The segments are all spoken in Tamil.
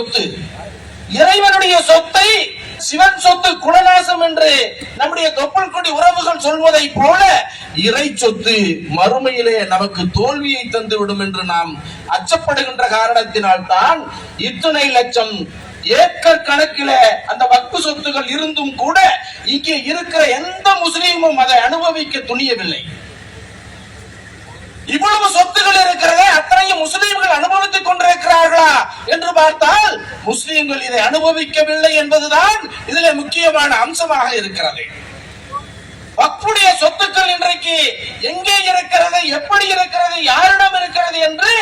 சொத்து. இறைவனுடைய சொத்தை சிவன் சொத்து குலநாசம் என்று நம்முடைய தொப்புள் கொடி உறவுகள் சொல்வதை போல இறை சொத்து மறுமையிலே நமக்கு தோல்வியை தந்துவிடும் என்று நாம் அச்சப்படுகின்ற காரணத்தினால் தான் இத்துணை லட்சம் ஏக்கர் கணக்கில அந்த வக்பு சொத்துகள் இருந்தும் கூட இங்கே இருக்கிற எந்த முஸ்லீமும் அதை அனுபவிக்க துணியவில்லை. இவ்வளவு சொத்துகள் இருக்கிறதே அத்தனையும் முஸ்லீம்கள் அனுபவித்துக் கொண்டிருக்கிறார்களா? என்று பார்த்தால் முஸ்லீம்கள் இதை அனுபவிக்கவில்லை என்பதுதான் இதுல முக்கியமான அம்சமாக இருக்கிறது. வக்புடைய சொத்துக்கள் இன்றைக்கு எங்கே இருக்கிறது எப்படி இருக்கிறது யாரிடம் இருக்கிறது என்று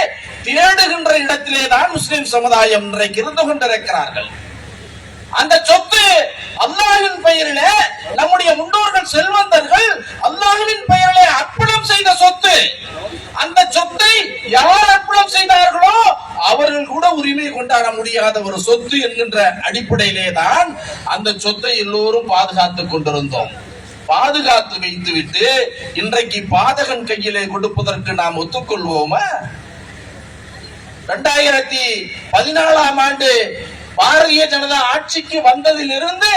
தேடுகின்ற இடத்திலே தான் முஸ்லிம் சமுதாயம் இன்றைக்கு இருந்து கொண்டிருக்கிறார்கள். அந்த சொத்து அல்லாவின் பெயரிலே நம்முடைய முன்னோர்கள் செல்வந்தர்கள் அல்லாஹ்வின் பெயரிலே அர்ப்பணம் செய்த சொத்து அந்த சொத்தை யார் அற்புதம் செய்தார்களோ அவர்கள் கூட உரிமை கொண்டாட முடியாத ஒரு சொத்து என்கின்ற அடிப்படையிலே தான் அந்த சொத்தை எல்லோரும் பாதுகாத்துக் கொண்டிருந்தோம். பாதுகாத்து வைத்துவிட்டு இன்றைக்கு பாதகன் கையிலே கொடுப்பதற்கு நாம் ஒத்துக்கொள்வோமா? இரண்டாயிரத்தி பதினாலாம் ஆண்டு பாரதிய ஜனதா ஆட்சிக்கு வந்ததிலிருந்து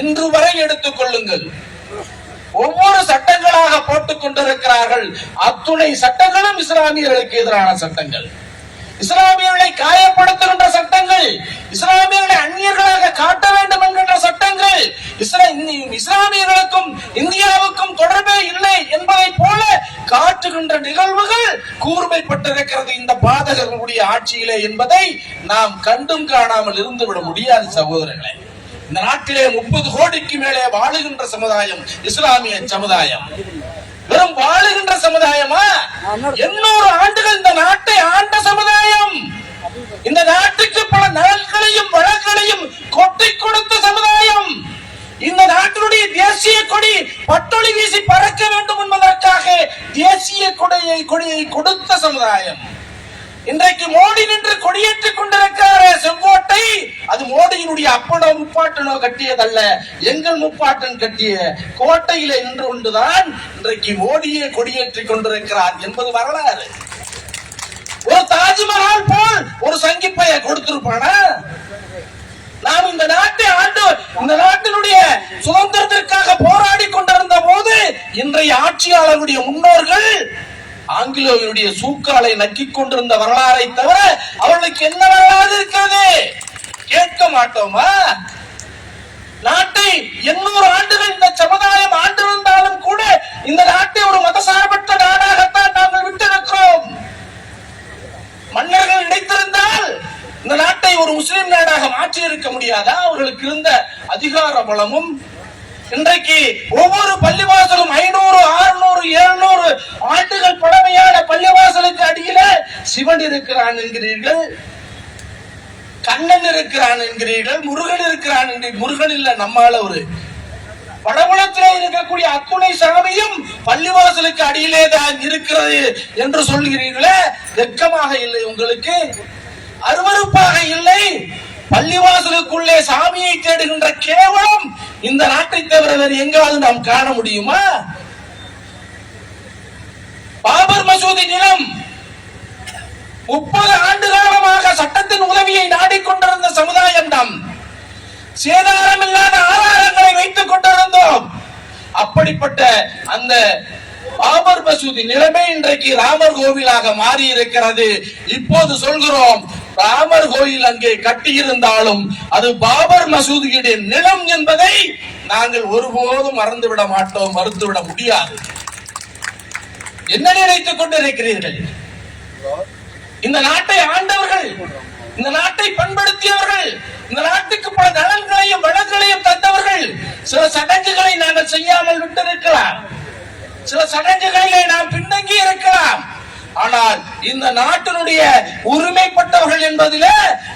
இன்று வரை எடுத்துக் கொள்ளுங்கள். ஒவ்வொரு சட்டங்களாக போட்டுக் கொண்டிருக்கிறார்கள். அத்துணை சட்டங்களும் இஸ்லாமியர்களுக்கு எதிரான சட்டங்கள். இஸ்லாமியர்களை காயப்படுத்துகின்ற சட்டங்கள் இஸ்லாமியர்களை அந்நியர்களாக காட்ட வேண்டும் என்கின்ற சட்டங்கள் இஸ்லாமியர்களுக்கும் இந்தியாவுக்கும் தொடர்பே இல்லை என்பதை போல காட்டுகின்ற நிகழ்வுகள் கூர்மைப்பட்டிருக்கிறது இந்த பாதகர்களுடைய ஆட்சியிலே என்பதை நாம் கண்டும் காணாமல் இருந்து விட முடியாது சகோதரர்களே. இந்த நாட்டிலே முப்பது கோடிக்கு மேலே வாழுகின்ற சமுதாயம் இஸ்லாமிய சமுதாயம். வெறும் வாழுகின்ற சமுதாயமா? எண்ணூறு ஆண்டுகள் இந்த நாட்டை ஆண்ட சமுதாயம். இந்த நாட்டுக்கு பல நலன்களையும் வளங்களையும் கொட்டி கொடுத்த சமுதாயம். இந்த நாட்டினுடைய தேசிய கொடி பட்டொளி வீசி பறக்க வேண்டும் என்பதற்காக தேசிய கொடியை கொடியை கொடுத்த சமுதாயம். இன்றைக்கு மோடி நின்று கொடியேற்றிக் கொண்டிருக்கிற செங்கோட்டை. அது மோடியினுடைய அப்பனோ முப்பாட்டனோ கட்டியதல்ல. எங்கள் முப்பாட்டன் கட்டிய கோட்டையில நின்று கொண்டுதான் இன்றைக்கு மோடியே கொடியேற்றிக் கொண்டிருக்கிறார் என்பது வரலாறு. ஒரு தாஜ்மஹால் போல் ஒரு சங்கிப்பைய கொடுத்திருப்பானா? நாம் இந்த நாட்டை ஆண்டு இந்த நாட்டினுடைய சுதந்திரத்திற்காக போராடி கொண்டிருந்த போது இன்றைய ஆட்சியாளருடைய முன்னோர்கள் ஆங்கிலோவினுடைய சூக்காலை நக்கிக் கொண்டிருந்த வரலாறை தவிர அவர்களுக்கு என்ன வரலாறு இருக்கிறது? கேட்க மாட்டோமா? நாட்டை எண்ணூறு ஆண்டுகள் இந்த சமுதாயம் ஆண்டிருந்தாலும் கூட இந்த நாட்டை ஒரு மதசார்பற்ற நாடாகத்தான் நாங்கள் விட்டிருக்கிறோம். மன்னர்கள் நினைத்திருந்தால் இந்த நாட்டை ஒரு முஸ்லிம் நாடாக மாற்றி இருக்க முடியாதா? அவர்களுக்கு இருந்த அதிகார பலமும் இன்றைக்கு ஒவ்வொரு பள்ளிவாசலும் ஐந்து அறுநூறு எழுநூறு ஆண்டுகள் பழமையான பள்ளிவாசலுக்கு அடியில சிவன் இருக்கிறான் என்கிறீர்கள் கண்ணன் இருக்கிறான் என்கிறீர்கள் முருகன் இருக்கிறான் என்கிறீர்கள் முருகன் இல்ல நம்மால ஒரு வடபுலத்திலே இருக்கக்கூடிய அத்துணை சாமியும் பள்ளிவாசலுக்கு அடியிலே தான் இருக்கிறது என்று சொல்கிறீர்களே வெக்கமாக இல்லை உங்களுக்கு. அருவறுப்பாக இல்லை. பள்ளிவாசலுக்குள்ளே சாமியை தேடுகின்ற கேவலம் இந்த நாட்டை தவிர வேறு எங்காவது நாம் காண முடியுமா? பாபர் மசூதி நிலம் முப்பது ஆண்டு காலமாக சட்டத்தின் உதவியை நாடிக்கொண்டிருந்த சமுதாயம் நாம் சேதாரம் இல்லாத ஆதாரங்களை வைத்துக் கொண்டிருந்தோம். அப்படிப்பட்ட அந்த பாபர் மசூதி நிலைமை இன்றைக்கு ராமர் கோவிலாக மாறி இருக்கிறது இப்போது சொல்கிறோம் ராமர் கோயில் அங்கே கட்டியிருந்தாலும் அது பாபர் மசூதியுடைய நிலம் என்பதை நாங்கள் ஒருபோதும் மறந்துவிட மாட்டோம் மறுத்துவிட முடியாது. என்ன நினைத்துக் கொண்டிருக்கிறீர்கள்? இந்த நாட்டை ஆண்டவர்கள் இந்த நாட்டை பண்படுத்தியவர்கள் இந்த நாட்டுக்கு பல நலன்களையும் வளங்களையும் தந்தவர்கள் சில சடங்குகளை நாங்கள் செய்யாமல் விட்டிருக்கலாம் சில சடங்குகளிலே நாம் பின்னங்கி இருக்கலாம். ஆனால் இந்த நாட்டினுடைய உரிமைப்பட்டவர்கள் என்பதில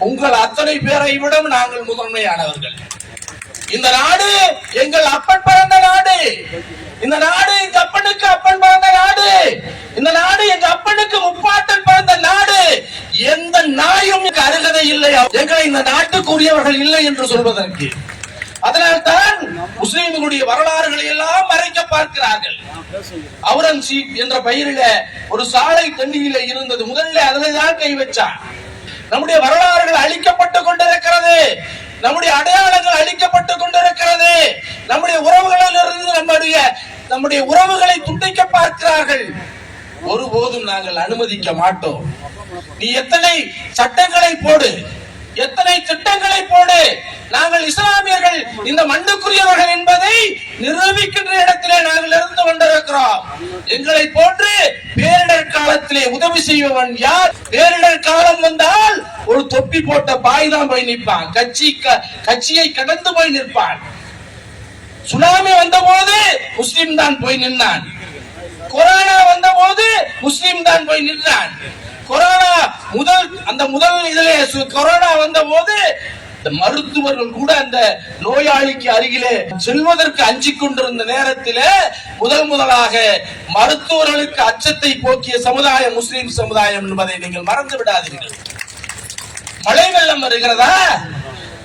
உங்கள் அத்தனை பேரை விட நாங்கள் முதன்மையானவர்கள். இந்த நாடு எங்கள் அப்பன் பிறந்த நாடு. இந்த நாடு எங்க அப்பனுக்கு அப்பன் பிறந்த நாடு. இந்த நாடு எங்க அப்பனுக்கு முப்பாட்டன் பிறந்த நாடு. எந்த நாயும் அருகதை இல்லை. எங்களை இந்த நாட்டுக்கு உரியவர்கள் இல்லை என்று சொல்வதற்கு. அதனால்தான் முஸ்லிம்களுடைய வரலாறுகளை எல்லாம் மறைக்க பார்க்கிறார்கள். அவுரங்கசீப் என்ற பெயரில ஒரு சாலை தண்ணியில இருந்தது. முதல்ல அதில் தான் கை வச்சான். நம்முடைய வரலாறுகள் அழிக்கப்பட்டு கொண்டிருக்கிறது. நம்முடைய அடையாளங்கள் அழிக்கப்பட்டு கொண்டிருக்கிறது. நம்முடைய உறவுகளில் இருந்து நம்முடைய நம்முடைய உறவுகளை துண்டிக்க பார்க்கிறார்கள். ஒருபோதும் நாங்கள் அனுமதிக்க மாட்டோம். நீ எத்தனை சட்டங்களை போடு எத்தனை திட்டங்களை போடு. நாங்கள் இஸ்லாமியர்கள் இந்த மண்ணுக்குரியவர்கள் என்பதை நிரூபிக்கின்ற இடத்திலே நாங்கள் இருந்து கொண்டிருக்கிறோம். எங்களை போன்று உதவி செய்பவன் யார்? பேரிடர் காலம் வந்தால் ஒரு தொப்பி போட்ட பாய் தான் போய் நிற்பான். கட்சி கட்சியை கடந்து போய் நிற்பான். சுனாமி வந்தபோது முஸ்லிம் தான் போய் நின்றான் கொரோனா வந்தபோது முஸ்லிம் தான் போய் நின்றான். கொரோனா முதல் அந்த முதல் இதுல கொரோனா வந்த போது மருத்துவர்கள் கூட அந்த நோயாளிக்கு அருகிலே செல்வதற்கு அஞ்சிக் கொண்டிருந்த நேரத்திலே முதல் முதலாக மருத்துவர்களுக்கு அச்சத்தை போக்கிய சமுதாயம் முஸ்லிம் சமுதாயம் என்பதை நீங்கள் மறந்து விடாதீர்கள். மழை வெள்ளம் வருகிறதா?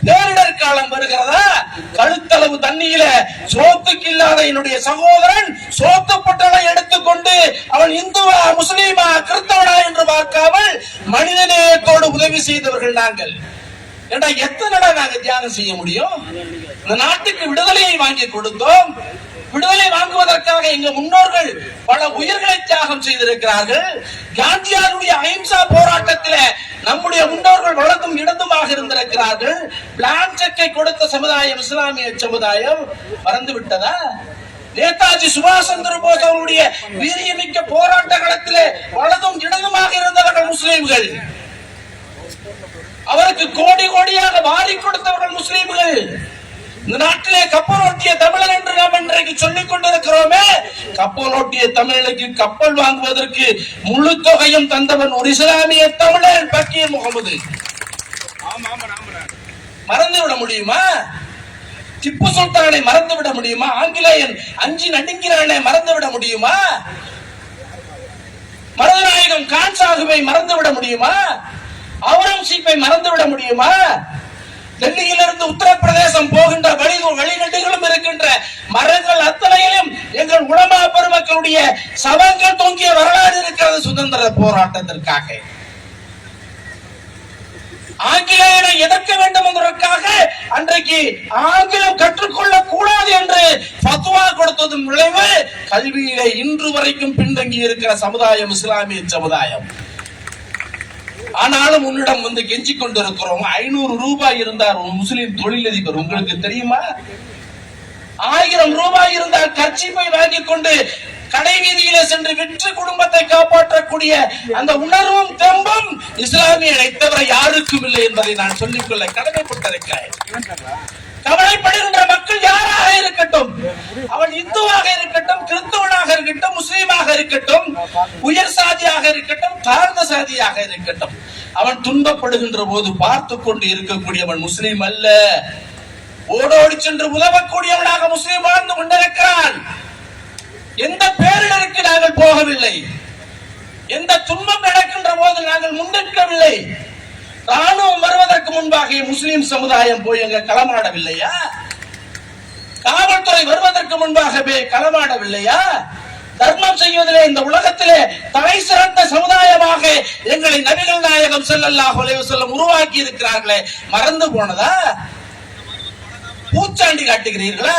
பேரிடர் காலம் வருகிறதா? கழுத்தளவு தண்ணியில சோத்துக்கு இல்லாத என்னுடைய சகோதரன் சோத்து பொட்டலை எடுத்துக்கொண்டு அவன் இந்துவா முஸ்லீமா கிறிஸ்தவனா என்று பார்க்காமல் மனிதநேயத்தோடு உதவி செய்தவர்கள் நாங்கள். ஏண்டா எத்தனைடா நாங்க தியாகம் செய்ய முடியும்? இந்த நாட்டுக்கு விடுதலையை வாங்கி கொடுத்தோம். விடுதலை வாங்குவதற்காக எங்க முன்னோர்கள் பல உயிர்களை தியாகம் செய்திருக்கிறார்கள். காந்தியாருடைய அஹிம்சா போராட்டத்தில நம்முடைய முன்னோர்கள் வளர்ந்தும் இடதுமாக இருந்திருக்கிறார்கள். பிளான் செக்கை கொடுத்த சமுதாயம் இஸ்லாமிய சமுதாயம் மறந்து விட்டதா? நேதாஜி சுபாஷ் சந்திர போஸ் அவருடைய வீரியமிக்க போராட்ட களத்திலே வலதும் இடதுமாக இருந்தவர்கள் முஸ்லிம்கள். அவருக்கு கோடி கோடியாக வாரி கொடுத்தவர்கள் முஸ்லீம்கள். இந்த நாட்டிலே கப்பலோட்டிய தமிழன் என்று நாம் இன்றைக்கு சொல்லிக் கொண்டிருக்கிறோமே. கப்பலோட்டிய தமிழனுக்கு கப்பல் வாங்குவதற்கு முழு தொகையும் தந்தவன் ஒரு இஸ்லாமிய தமிழன் பக்கீர் முகமது. மறந்து விட முடியுமா? திப்பு சுல்தானை மறந்து விட முடியுமா? ஆங்கிலேயன் அஞ்சு நடுங்கிறானே மறந்து விட முடியுமா? மருதநாயகம் கான் சாகுவை மறந்து விட முடியுமா? அவுரங்கசீப்பை மறந்து விட முடியுமா? டெல்லியிலிருந்து உத்தரப்பிரதேசம் போகின்ற வழி வழிநெடுகளும் இருக்கின்ற மரங்கள் அத்தனையிலும் எங்கள் உலமா பெருமக்களுடைய சவங்கள் தொங்கிய வரலாறு இருக்கிறது சுதந்திர போராட்டத்திற்காக. ஆங்கிலேயரை எதிர்க்க வேண்டும் என்பதற்காக அன்றைக்கு ஆங்கிலம் கற்றுக்கொள்ள கூடாது என்று ஃபத்வா கொடுத்ததன் விளைவு கல்வியிலே இன்று வரைக்கும் பின்தங்கி இருக்கிற சமுதாயம் இஸ்லாமிய சமுதாயம். ஆனாலும் உன்னிடம் வந்து கெஞ்சி கொண்டிருக்கிறோம். ஐநூறு ரூபாய் இருந்தார் முஸ்லிம் தொழிலதிபர் உங்களுக்கு தெரியுமா? ஆயிரம் ரூபாய் இருந்தால் கர்ச்சிப்பை வாங்கி கொண்டு கடை வீதியில சென்று விற்று குடும்பத்தை காப்பாற்றக்கூடிய அந்த உணர்வும் தெம்பும் இஸ்லாமிய தவிர யாருக்கும் இல்லை என்பதை நான் சொல்லிக்கொள்ள கடமைப்பட்டிருக்கிறேன். கவலைப்படுகின்ற மக்கள் யாராக இருக்கட்டும் அவன் இந்துவாக இருக்கட்டும் கிறிஸ்தவனாக இருக்கட்டும் முஸ்லீமாக இருக்கட்டும் உயர் சாதியாக இருக்கட்டும் தாழ்ந்த இருக்கட்டும். அவன் துன்பப்படுகின்ற போது பார்த்து கொண்டு இருக்கக்கூடியவன் முஸ்லீம் அல்ல. ஓடோடி சென்று உதவக்கூடியவனாக முஸ்லீம் வாழ்ந்து கொண்டிருக்கிறான். எந்த பேரிடருக்கு நாங்கள் போகவில்லை. எந்த துன்பம் நடக்கின்ற போது நாங்கள் முன்னெடுக்கவில்லை ராணுவம் வருவதற்கு முன்பாக முஸ்லீம் சமுதாயம் போய் எங்க களமாடவில்லையா? காவல்துறை வருவதற்கு முன்பாகவே களமாடவில்லையா? தர்மம் செய்வதிலே இந்த உலகத்திலே தலை சிறந்த சமுதாயமாக எங்களை நபிகள் நாயகம் ஸல்லல்லாஹு செல்லம் உருவாக்கி இருக்கிறார்களே மறந்து போனதா? பூச்சாண்டி காட்டுகிறீர்களா?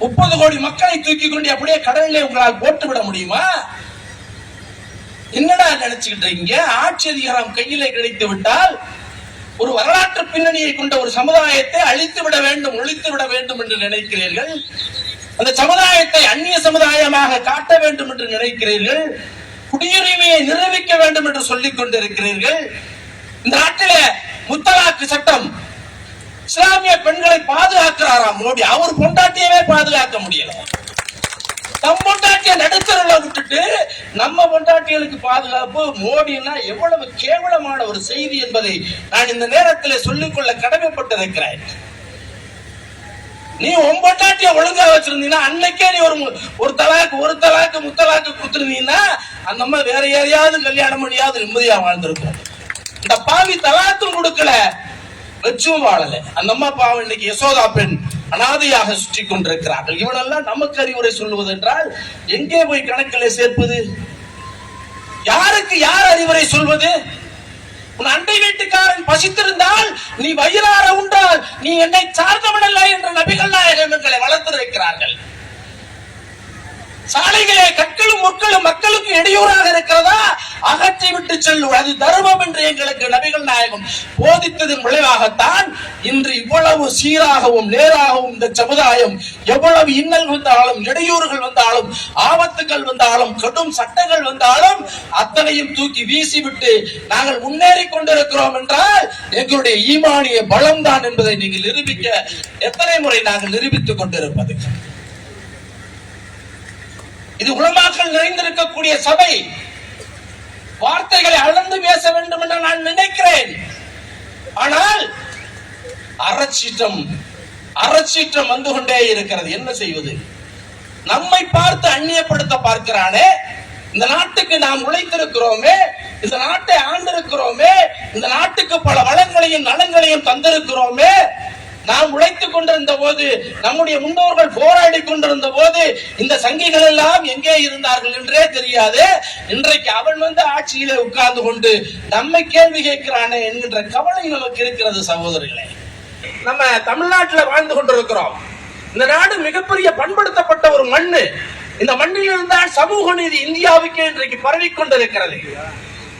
முப்பது கோடி மக்களை தூக்கி கொண்டு அப்படியே கடலிலே உங்களால் போட்டு விட முடியுமா? என்னடா நினைச்சுக்கிட்டு இருக்கீங்க? ஆட்சி அதிகாரம் கையிலே கிடைத்து விட்டால் ஒரு வரலாற்று பின்னணியை கொண்ட ஒரு சமுதாயத்தை அழித்து விட வேண்டும் ஒழித்து விட வேண்டும் என்று நினைக்கிறீர்கள்? அந்த சமுதாயத்தை அந்நிய சமுதாயமாக காட்ட வேண்டும் என்று நினைக்கிறீர்கள்? குடியுரிமையை நிரூபிக்க வேண்டும் என்று சொல்லிக் கொண்டிருக்கிறீர்கள்? இந்த நாட்டிலே முத்தலாக்கு சட்டம் இஸ்லாமிய பெண்களை பாதுகாக்கிறாராம் மோடி? அவர் பொண்டாட்டியவே பாதுகாக்க முடியல. நம் பொண்டாட்டிய நடுத்தருல விட்டுட்டு நம்ம பொண்டாட்டிகளுக்கு பாதுகாப்பு மோடினா எவ்வளவு கேவலமான ஒரு செய்தி என்பதை நான் இந்த நேரத்தில் சொல்லிக்கொள்ள கடமைப்பட்டிருக்கிறேன். நீ உன் ஒழுங்கா வச்சிருந்தீங்கன்னா அன்னைக்கே நீ ஒரு ஒரு தலாக்கு ஒரு தலாக்கு முத்தலாக்கு கொடுத்துருந்தீங்கன்னா அந்த அம்மா வேற யாரையாவது கல்யாணம் பண்ணியாவது நிம்மதியா வாழ்ந்திருக்கும். இந்த பாவி தலாத்தும் கொடுக்கல வச்சும் வாழல. அந்த அம்மா பாவம் இன்னைக்கு யசோதா பெண் அனாதையாக சுற்றி கொண்டிருக்கிறார்கள். இவனெல்லாம் நமக்கு அறிவுரை சொல்லுவது என்றால் எங்கே போய் கணக்கில் சேர்ப்பது? யாருக்கு யார் அறிவுரை சொல்வது? உன் அண்டை வீட்டுக்காரன் பசித்திருந்தால் நீ வயிறார உண்டால் நீ என்னை சார்ந்தவன் அல்ல என்று நபிகள் நாயகம் எங்களை வளர்த்திருக்கிறார்கள். சாலைகளே கற்களும் மக்களும் மக்களுக்கு இடையூறாக இருக்கிறதா? அகற்றி விட்டு செல்லும் அது தர்மம் என்று எங்களுக்கு நபிகள் நாயகம் போதித்ததன் விளைவாகத்தான் இன்று இவ்வளவு சீராகவும் நேராகவும் இந்த சமுதாயம் எவ்வளவு இன்னல் வந்தாலும் இடையூறுகள் வந்தாலும் ஆபத்துகள் வந்தாலும் கடும் சட்டங்கள் வந்தாலும் அத்தனையும் தூக்கி வீசிவிட்டு நாங்கள் முன்னேறி கொண்டிருக்கிறோம் என்றால் எங்களுடைய ஈமானிய பலம்தான் என்பதை நீங்கள் நிரூபிக்க எத்தனை முறை நாங்கள் நிரூபித்துக் கொண்டிருப்பது? இது உலமாக்கள் நிறைந்திருக்கக்கூடிய சபை. வார்த்தைகளை அளந்து பேச வேண்டும் என்று நான் நினைக்கிறேன். ஆனால் அறச்சீற்றம் அறச்சீற்றம் வந்து கொண்டே இருக்கிறது. என்ன செய்வது? நம்மை பார்த்து அந்நியப்படுத்த பார்க்கிறானே? இந்த நாட்டுக்கு நாம் உழைத்திருக்கிறோமே? இந்த நாட்டை ஆண்டிருக்கிறோமே? இந்த நாட்டுக்கு பல வளங்களையும் நலங்களையும் தந்திருக்கிறோமே? நாம் உழைத்துக் கொண்டிருந்த போது நம்முடைய முன்னோர்கள் போராடி கொண்டிருந்த போது இந்த சங்கிகள் எல்லாம் எங்கே இருந்தார்கள் என்றே தெரியாது. இன்றைக்கு அவன் வந்து ஆட்சியிலே உட்கார்ந்து கொண்டு நம்மை கேள்வி கேட்கிறானே என்கின்ற கவலை நமக்கு இருக்கிறது சகோதரிகளே. நம்ம தமிழ்நாட்டுல வாழ்ந்து கொண்டிருக்கிறோம். இந்த நாடு மிகப்பெரிய பண்படுத்தப்பட்ட ஒரு மண்ணு. இந்த மண்ணில் இருந்தால் சமூக நீதி இந்தியாவுக்கு இன்றைக்கு பரவி கொண்டிருக்கிறது.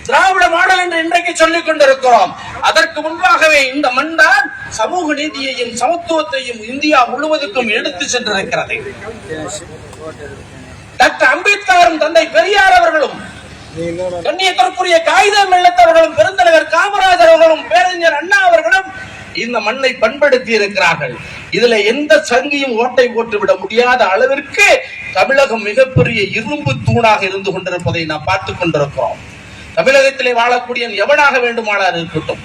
திராவிட மாடல் என்று இன்றைக்கு சொல்லிக் கொண்டிருக்கிறோம். அதற்கு முன்பாகவே இந்த மண் தான் சமூக நீதியையும் சமத்துவத்தையும் இந்தியா முழுவதுக்கும் எடுத்து சென்றிருக்கிறது. டாக்டர் அம்பேத்கரும் தந்தை பெரியார் அவர்களும் கண்ணியத்திற்குரிய காகிதம் வெள்ளத்தவர்களும் பெருந்தலைவர் காமராஜர் அவர்களும் பேரறிஞர் அண்ணா அவர்களும் இந்த மண்ணை பண்படுத்தி இருக்கிறார்கள். இதுல எந்த சங்கியும் ஓட்டை போட்டு விட முடியாத அளவிற்கு தமிழகம் மிகப்பெரிய இரும்பு தூணாக இருந்து கொண்டிருப்பதை நாம் பார்த்துக் கொண்டிருக்கிறோம். தமிழகத்திலே வாழக்கூடிய எவனாக வேண்டுமானார் இருக்கட்டும்.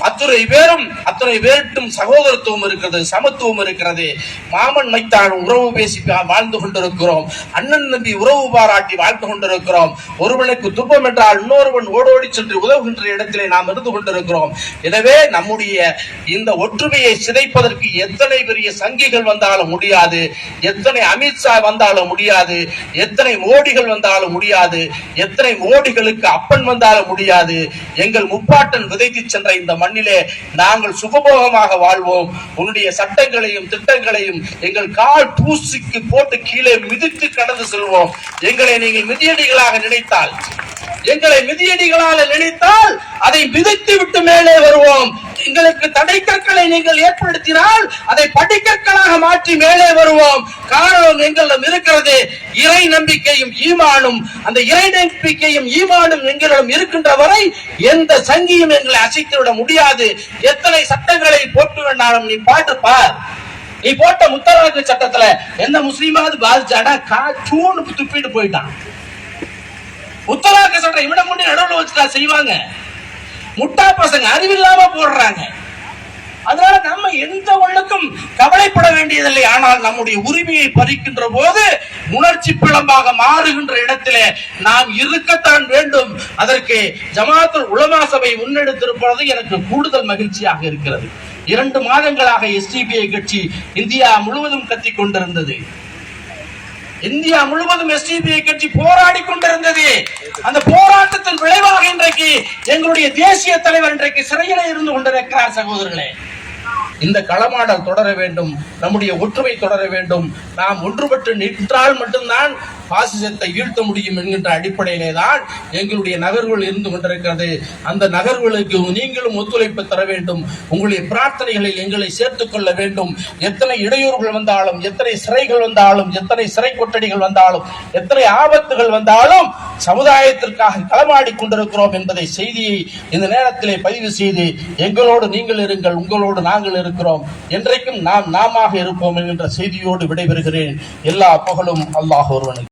அத்துறை பேரும் அத்துறை பேரிட்டும் சகோதரத்துவம் இருக்கிறது சமத்துவம் இருக்கிறது. மாமன் மைத்தான் உறவு பேசி வாழ்ந்து கொண்டிருக்கிறோம். அண்ணன் நம்பி உறவு பாராட்டி வாழ்ந்து கொண்டிருக்கிறோம். ஒருவனுக்கு துப்பம் என்றால் இன்னொருவன் ஓடோடி சென்று உதவுகின்ற இடத்திலே நாம் இருந்து கொண்டிருக்கிறோம். எனவே நம்முடைய இந்த ஒற்றுமையை சிதைப்பதற்கு எத்தனை பெரிய சங்கிகள் வந்தாலும் முடியாது. எத்தனை அமித்ஷா வந்தாலும் முடியாது. எத்தனை மோடிகள் வந்தாலும் முடியாது. எத்தனை மோடிகளுக்கு அப்பன் வந்தாலும் முடியாது. எங்கள் முப்பாட்டன் விதைத்து சென்ற இந்த மண்ணிலே நாங்கள் சுகபோகமாக வாழ்வோம். உன்னுடைய சட்டங்களையும் திட்டங்களையும் எங்கள் கால் தூசிக்கு போட்டு கீழே மிதித்து கடந்து செல்வோம். எங்களை நீங்கள் மிதியடிகளாக நினைத்தால் எங்களை மிதியடிகளால் நினைத்தால் அதை மிதித்து விட்டு மேலே வருவோம். எங்களுக்கு தடை கற்களை நீங்கள் ஏற்படுத்தினால் அதை படிக்கற்களாக மாற்றி மேலே வருவோம். காரணம் எங்களிடம் இருக்கிறது. இறை நம்பிக்கையும் ஈமானும் அந்த இறை நம்பிக்கையும் ஈமானும் எங்களிடம் இருக்கின்ற வரை எந்த சங்கியும் எங்களை அசைத்து விட முடியாது. எத்தனை சட்டங்களை போட்டு வேண்டாலும் நீ பாட்டு பார் நீ போட்ட முத்தலாக்கு சட்டத்துல எந்த முஸ்லீமாவது பாதிச்சாடா காச்சூன்னு துப்பிட்டு போயிட்டான். முத்தலாக்கு சட்டம் இவனை கொண்டு நடுவில் வச்சுட்டா செய்வாங்க. முட்டா பசங்க அறிவில்லாம போடுறாங்க. அதனால நம்ம எந்த ஒண்ணுக்கும் கவலைப்பட வேண்டியதில்லை. ஆனால் நம்முடைய உரிமையை பறிக்கின்ற போது உணர்ச்சி பிளம்பாக மாறுகின்ற இடத்திலே நாம் இருக்கத்தான் வேண்டும். அதற்கு ஜமாத்துல் உலமா சபை முன்னெடுத்திருப்பது எனக்கு கூடுதல் மகிழ்ச்சியாக இருக்கிறது. இரண்டு மாதங்களாக எஸ்டிபிஐ கட்சி இந்தியா முழுவதும் கத்திக் கொண்டிருந்தது. இந்தியா முழுவதும் எஸ்டிபிஐ கட்சி போராடி கொண்டிருந்தது. அந்த போராட்டத்தின் விளைவாக இன்றைக்கு எங்களுடைய தேசிய தலைவர் இன்றைக்கு சிறையில இருந்து கொண்டிருக்கிறார் சகோதரர்களே. இந்த களமாடல் தொடர வேண்டும் நம்முடைய ஒற்றுமை தொடர வேண்டும். நாம் ஒன்றுபட்டு நின்றால் மட்டும்தான் பாசிசத்தை வீழ்த்த முடியும் என்கின்ற அடிப்படையிலே தான் எங்களுடைய நகர்வுகள் இருந்து கொண்டிருக்கிறது. அந்த நகர்வுகளுக்கு நீங்களும் ஒத்துழைப்பு தர வேண்டும். உங்களுடைய பிரார்த்தனைகளில் எங்களை சேர்த்துக் கொள்ள வேண்டும். எத்தனை இடையூறுகள் வந்தாலும் எத்தனை சிறைகள் வந்தாலும் எத்தனை சிறை கொட்டடிகள் வந்தாலும் எத்தனை ஆபத்துகள் வந்தாலும் சமுதாயத்திற்காக களமாடி கொண்டிருக்கிறோம் என்பதை செய்தியை இந்த நேரத்திலே பதிவு செய்து எங்களோடு நீங்கள் இருங்கள் உங்களோடு நாங்கள் இருக்கிறோம். என்றைக்கும் நாம் நாமாக இருப்போம் என்கின்ற செய்தியோடு விடைபெறுகிறேன். எல்லா புகழும் அல்லாஹ் ஒருவனுக்கு.